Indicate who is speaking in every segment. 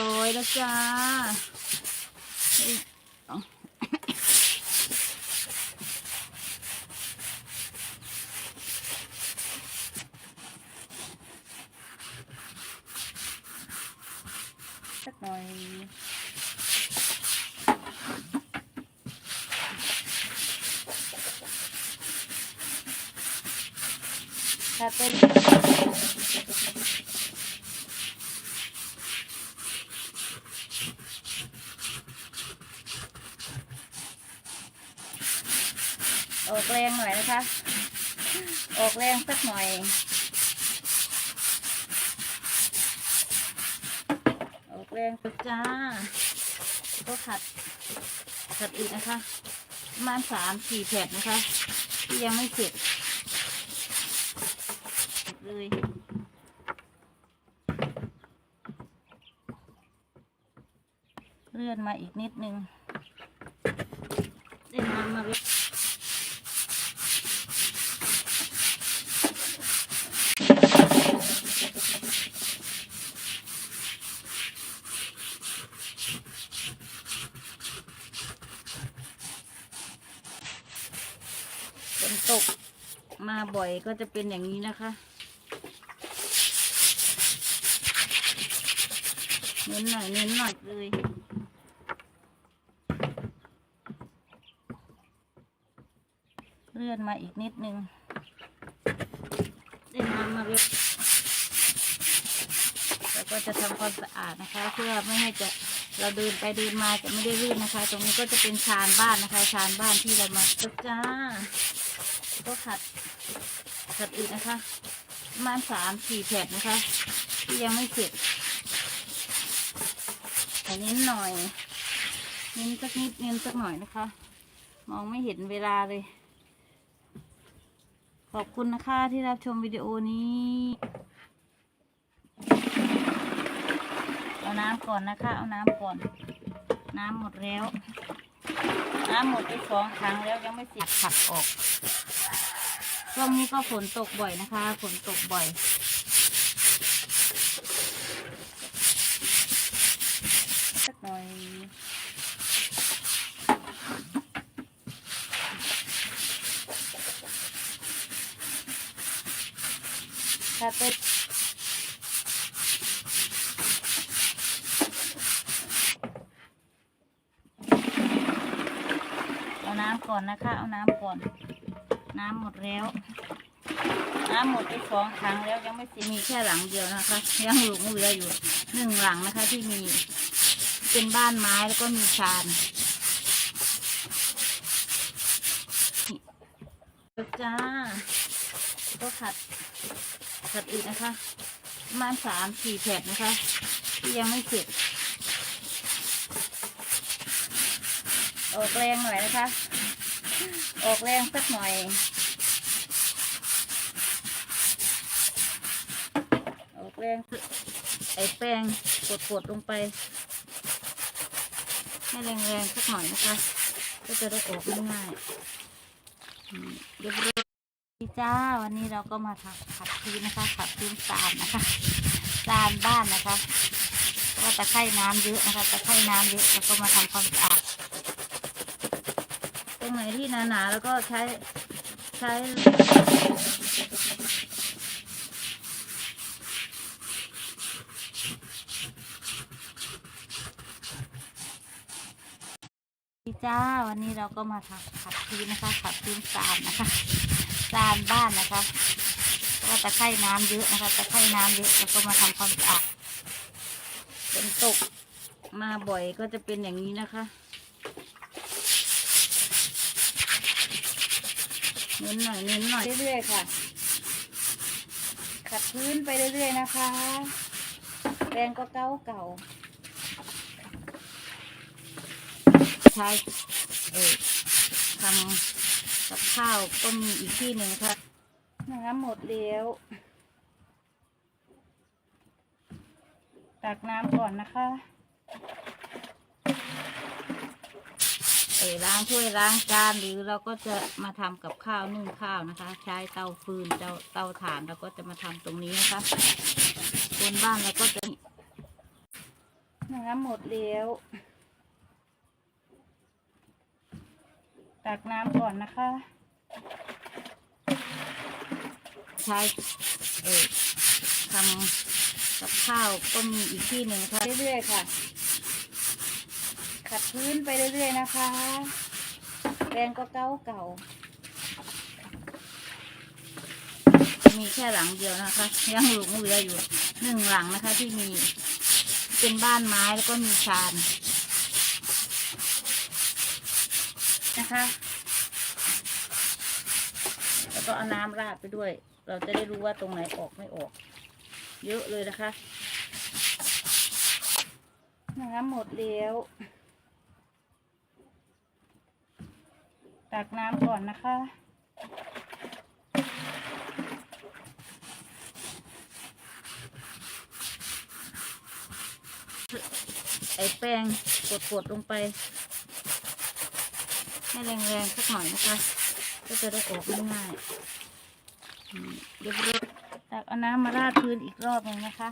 Speaker 1: ร้อยแล้วจ้าเฮ้ยเอาสักหน่อยถ้าเป็น ออกแรงห น่อยนะคะ ออกแรงสักหน่อย ออกแรงจ้า ก็ขัด ขัดอีกนะคะประมาณสามสี่แผ่นนะคะ ที่ยังไม่เสร็จเลยเลื่อนมาอีกนิดนึงได้น้ำมาเลย ตกมาบ่อยก็จะเป็นอย่างนี้นะคะเน้นหน่อยเน้นหน่อยเลยเลื่อนมาอีกนิดนึงได้น้ำมาเรียบแล้วก็จะทำความสะอาดนะคะ เพื่อไม่ให้จะเราเดินไปเดินมาจะไม่ได้ลื่นนะคะ ตรงนี้ก็จะเป็นชานบ้านนะคะ ชานบ้านที่เรามาตึกจ้า ก็ขัดขัดอีกนะคะประมาณสามสี่แผ่นนะคะ ที่ยังไม่เสร็จแต่เน้นหน่อย เน้นสักนิดเน้นสักหน่อยนะคะ มองไม่เห็นเวลาเลย ขอบคุณนะคะที่รับชมวิดีโอนี้เอาน้ำก่อนนะคะ เอาน้ำก่อน น้ำหมดแล้ว น้ำหมดไปสองครั้งแล้วยังไม่เสร็จขัดออก ช่วงนี้ก็ฝนตกบ่อยนะคะ ฝนตกบ่อย สักหน่อยถ้าเป็นเอาน้ำก่อนนะคะ เอาน้ำก่อน น้ำหมดแล้ว น้ำหมดไปสองครั้งแล้วยังไม่สร็จมีแค่หลังเดียวนะคะ ยังหลงเหลืออยู่หนึ่งหลังนะคะที่มีเป็นบ้านไม้แล้วก็มีชานจ้า ก็ขัดขัดอีกนะคะประมาณสามสี่แผ่นนะคะ ที่ยังไม่เสร็จออกแรงหน่อยนะคะ ออกแรงสักหน่อยออกแรงไอ้แป้งกดๆลงไป ให้แรงๆสักหน่อยนะคะ ก็จะได้ออกง่ายๆเรียบร้อยจ้าวันนี้เราก็มาทำขัดพื้นนะคะขัดพื้นสานนะคะสานบ้านนะคะเพราะว่าตะไคร่น้ำเยอะนะคะตะไคร่น้ำเยอะแล้วก็มาทำความสะอาด รงไหนที่หนาๆแล้วก็ใช้ใช้จ้าวันนี้เราก็มาทำขัดพื้นนะคะขัดพื้นสานนะคะสานบ้านนะคะเพราะว่าตะไคร่น้ำเยอะนะคะตะไคร่น้ำเยอะแล้วก็มาทำความสะอาดฝนตกมาบ่อยก็จะเป็นอย่างนี้นะคะ เน้นหน่อยเน้นหน่อยเรื่อยๆค่ะ ขัดพื้นไปเรื่อยๆนะคะแรงก็เก่าเก่าใช้เออทำกับข้าวก็มีอีกที่หนึ่งค่ะน้ำหมดแล้วตักน้ำก่อนนะคะ เออล้างถ้วยล้างจานหรือเราก็จะมาทำกับข้าวนึ่งข้าวนะคะ ใช้เตาฟืนเตาเตาถ่านเราก็จะมาทำตรงนี้นะคะบนบ้านเราก็จะน้ำหมดแล้วตักน้ำก่อนนะคะ ใช้เออทำกับข้าวก็มีอีกที่หนึ่งค่ะเรื่อยๆค่ะ ขัดพื้นไปเรื่อยๆนะคะแปรงก็เก่าเก่า มีแค่หลังเดียวนะคะ ยังหลงเหลืออยู่หนึ่งหลังนะคะที่มีเป็นบ้านไม้แล้วก็มีชานนะคะ แล้วก็เอาน้ำราดไปด้วย เราจะได้รู้ว่าตรงไหนออกไม่ออก เยอะเลยนะคะน้ำหมดแล้ว ตักน้ำก่อนนะคะ ไอแป้งกดๆลงไป ให้แรงๆสักหน่อยนะคะ ก็จะได้ออกง่ายๆเดี๋ยวเราตักเอาน้ำมาราดพื้นอีกรอบหนึ่งนะคะ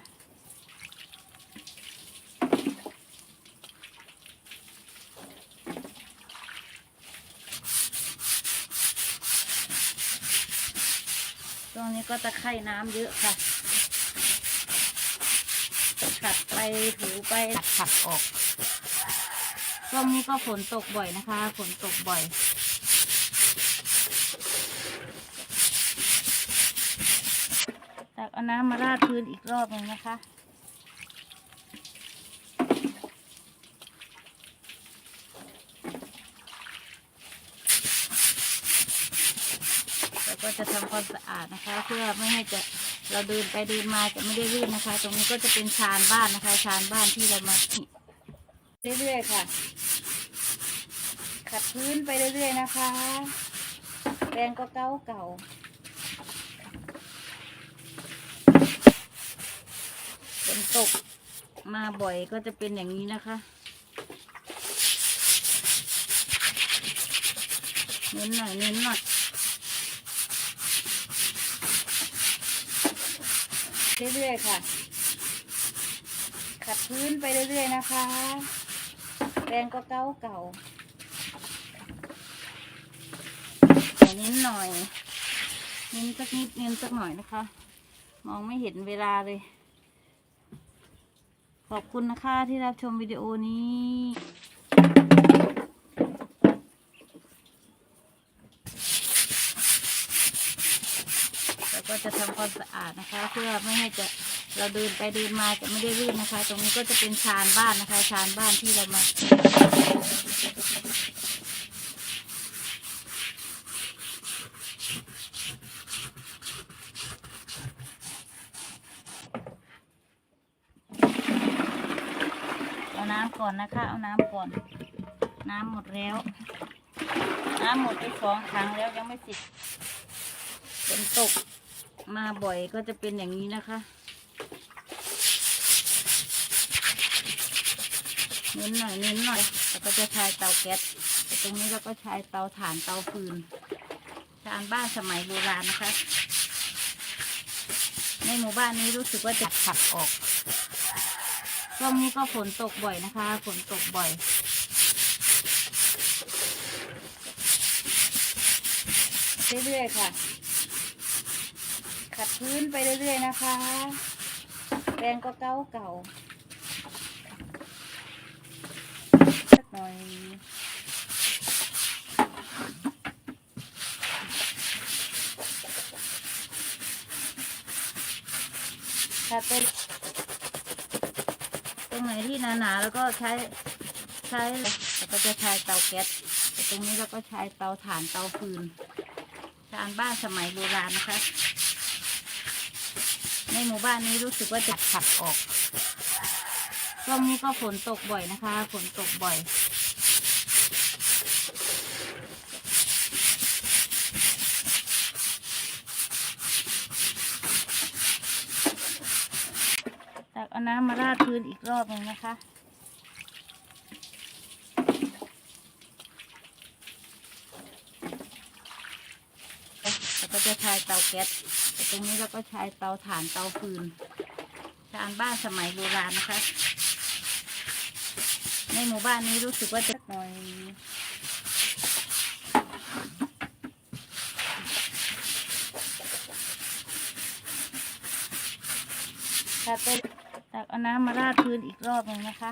Speaker 1: นี้ก็ตะไคร่น้ำเยอะค่ะขัดไปถูไปขัดออกช่วงนี้ก็ฝนตกบ่อยนะคะ ฝนตกบ่อย ตักเอาน้ำมาราดพื้นอีกรอบหนึ่งนะคะ แล้ว ก็จะทำความสะอาดนะคะ เพื่อไม่ให้จะเราเดินไปเดินมาจะไม่ได้ลื่นนะคะ ตรงนี้ก็จะเป็นชานบ้านนะคะ ชานบ้านที่เรามาเรื่อยๆค่ะ ขัดพื้นไปเรื่อยๆนะคะแปรงก็เก่าเก่าฝนตกมาบ่อยก็จะเป็นอย่างนี้นะคะเน้นหน่อยเน้นหน่อย เรื่อยๆค่ะ ขัดพื้นไปเรื่อยๆนะคะแปรงก็เก่าเก่าเน้นหน่อยเน้นสักนิดเน้นสักหน่อยนะคะ มองไม่เห็นเวลาเลย ขอบคุณนะคะที่รับชมวิดีโอนี้ แล้วก็ จะทำความสะอาดนะคะ เพื่อไม่ให้จะเราเดินไปเดินมาจะไม่ได้ลื่นนะคะ ตรงนี้ก็จะเป็นชานบ้านนะคะ ชานบ้านที่เรามาเอาน้ำก่อนนะคะ เอาน้ำก่อน น้ำหมดแล้ว น้ำหมดไปสองครั้งแล้วยังไม่สิบฝนตก มาบ่อยก็จะเป็นอย่างนี้นะคะเน้นหน่อยเน้นหน่อยแล้วก็จะใช้เตาแก๊สตตรงนี้เราก็ใช้เตาถ่านเตาฟืนชานบ้านสมัยโบราณนะคะ ในหมู่บ้านนี้รู้สึกว่าจะขัดออกช่วงนี้ก็ฝนตกบ่อยนะคะฝนตกบ่อยเรื่อยๆค่ะ พื้นไปเรื่อยๆนะคะแปรงก็เก่าเก่าๆสักหน่อยถ้าเป็นตรงไหนที่หนาๆแล้วก็ใช้ใช้แล้วก็จะใช้เตาแก๊สแต่ตรงนี้เราก็ใช้เตาถ่านเตาฟืนชานบ้านสมัยโบราณนะคะ ในหมู่บ้านนี้รู้สึกว่าจะขัดออกช่วงนี้ก็ฝนตกบ่อยนะคะ ฝนตกบ่อย ตักเอาน้ำมาราดพื้นอีกรอบหนึ่งนะคะแล้วก็จะใช้เตาแก๊ส ตรงนี้เราก็ใช้เตาถ่านเตาฟืนชานบ้านสมัยโบราณนะคะ ในหมู่บ้านนี้รู้สึกว่าจะหน่อยตัดไปตักเอาน้ำมาราดพื้นอีกรอบหนึ่งนะคะ